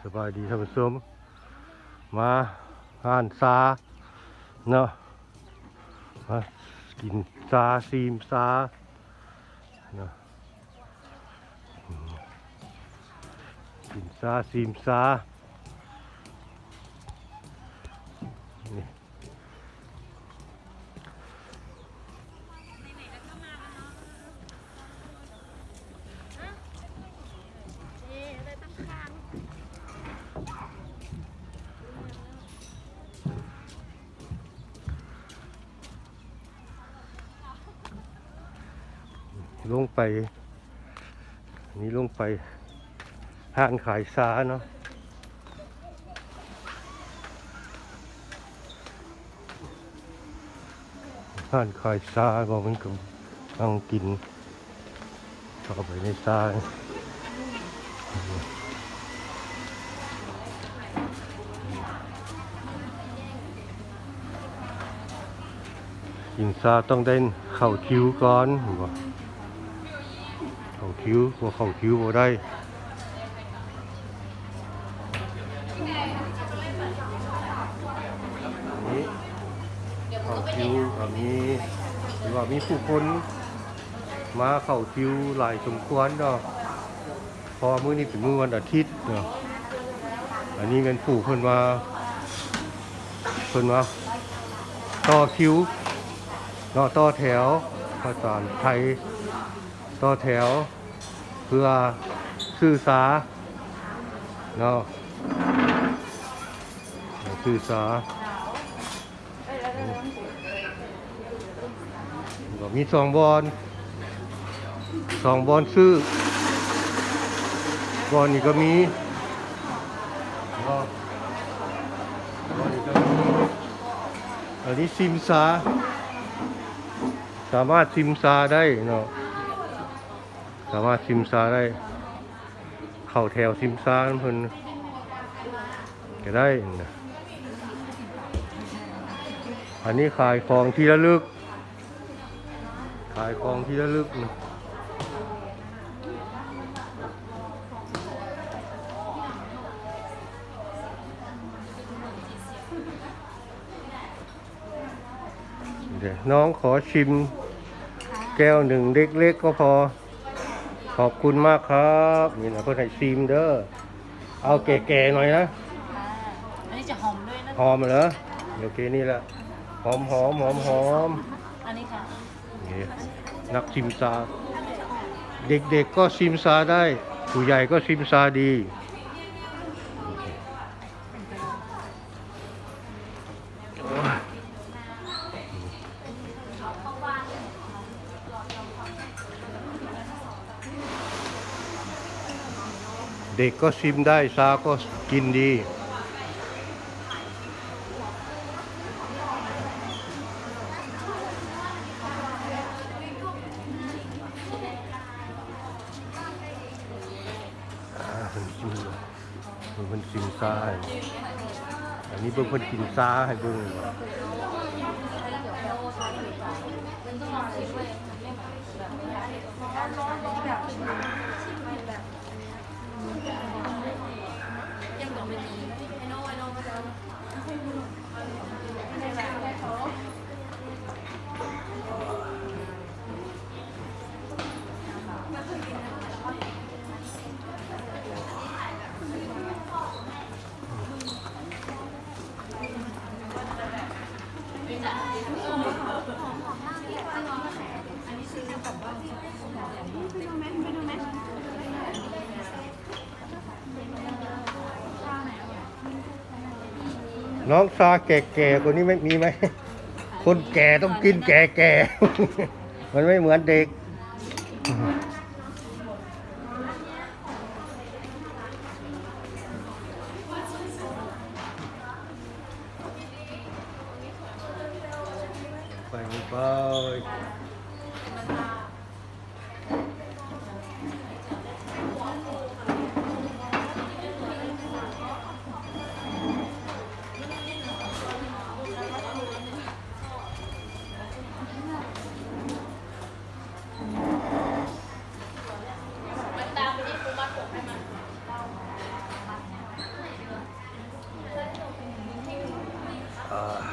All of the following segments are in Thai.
สบายดีท่านผู้ชมมาห่านซาเนาะมากินซาซีมซาเนาะกินซาซีมซานี่ นี่อะไรตั้งข้าง ลงไป นี่ลงไปห้างขายซาเนาะห้างขายซาบอกมันก็ต้องกินเข้าไปในซากินซาต้องได้เข้าคิวก่อนห็นบ่เข้า คิวบ่เข้าคิวบ่ได้เข้าคิวก็มีหรือว่ามีผู้คนมาเข้าคิวหลายสมควรเนาะพอมื้อนี้เป็นมื้อวันอาทิตย์เนาะอันนี้เงินผู้เพิ่นมาเพิ่นมาต่อคิวเนาะต่อแถวภาษาไทยต่อแถว พื่อสื่อสาเนาะสื่อสาก็มีสองบอลสองบอลซื้อบอลนี่ก็มีนาะบอลนี่ก็มีอันนี้ซิมซาสามารถซิมซาได้เนาะ สามารถซิมซาได้ เข้าแถวซิมซาเพิ่นก็ได้นะอันนี้ขายของที่ระลึก ขายของที่ระลึกนะเดี๋ยน้องขอชิม แก้วหนึ่งเล็กๆก็พอ ขอบคุณมากครับนี่นะเพื่อนให้ซีมเด้อเอาแก่ๆหน่อยนะอันนี้จะหอมด้วยนะหอมเหรอโอเคนี่แหละหอมหอมหอมหอมอันนี้ค่ะนี่นักซิมซา เด็กๆก็ซิมซาได้ ผู้ใหญ่ก็ซิมซาดี เด็กก็ชิมได้ซาก็กินดีอ่าเพิ่นชิมเพิ่นกินชิมซาอันนี้เบิ่งเพิ่นกินซาให้เบิ่ง น้องซาแก่ๆกว่านี้ไม่มีไหม คนแก่ต้องกินแก่ๆ มันไม่เหมือนเด็ก ไปไป 아...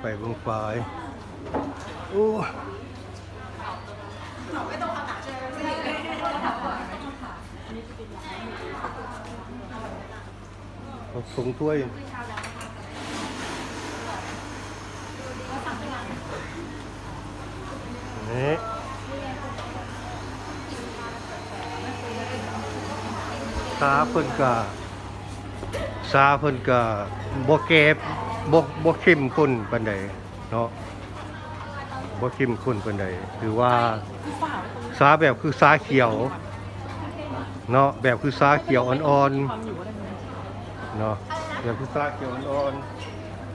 ไปลงไปโอ้ส่งถ้วยนี่ซาเพิ่นกะซาเพิ่นกะบ่แก่บ่ บ่เข้มข้นปานใดเนาะบ่เข้มข้นปานใดคือว่าซาแบบคือซาเขียว เนาะแบบคือซาเขียวอ่อนๆเนาะแบบคือซาเขียวอ่อน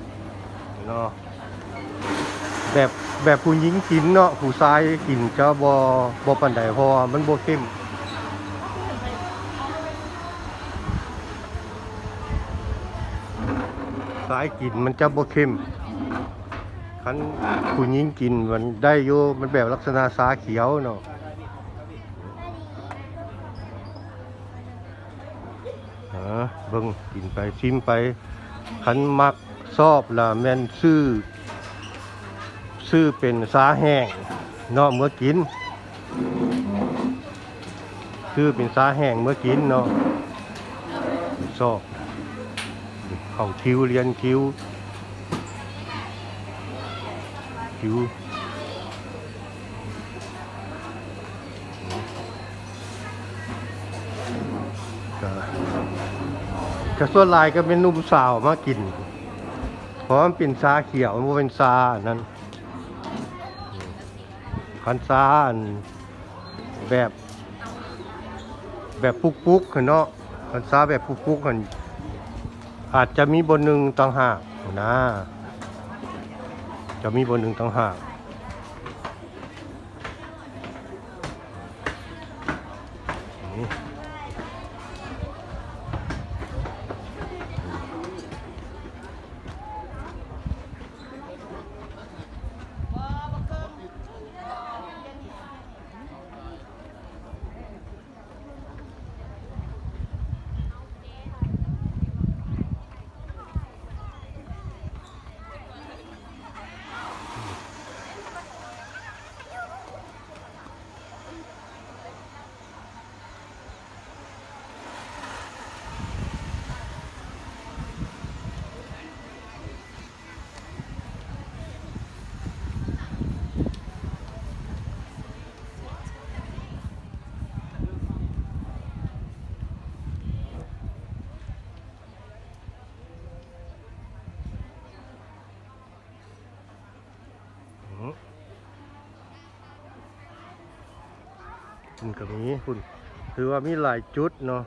ๆเนาะแบบแบบผู้หญิงกินเนาะผู้ชายกินจะบ่บ่ปานใดเพราะมันบ่เข้มายกินมันจะบ่เข้มคันผู้หญิงกินมันได้อยู่มันแบบลักษณะชาเขียวเนาะฮะเบิ่งกินไปชิมไปคันมักชอบล่ะแม่นซื้อ ซื้อเป็นสาแห้งเนาะเมื่อกิน ซื้อเป็นสาแห้งเมื่อกินเนาะชอบ เข้าคิวเรียนคิวคิวก็ก็ส่วนลายก็เป็นนุ่มสาวมากิน เพราะมันเป็นซาเขียวมันเป็นซาอันนั้นคันซาแบบ แบบปุกๆเนาะคันซาแบบปุกๆกัน อาจจะมีบนหนึ่งต่างหากนะจะมีบนหนึ่งต่างหากนี่ อืม คุณก็มีคุณถือว่ามีหลายจุดเนาะ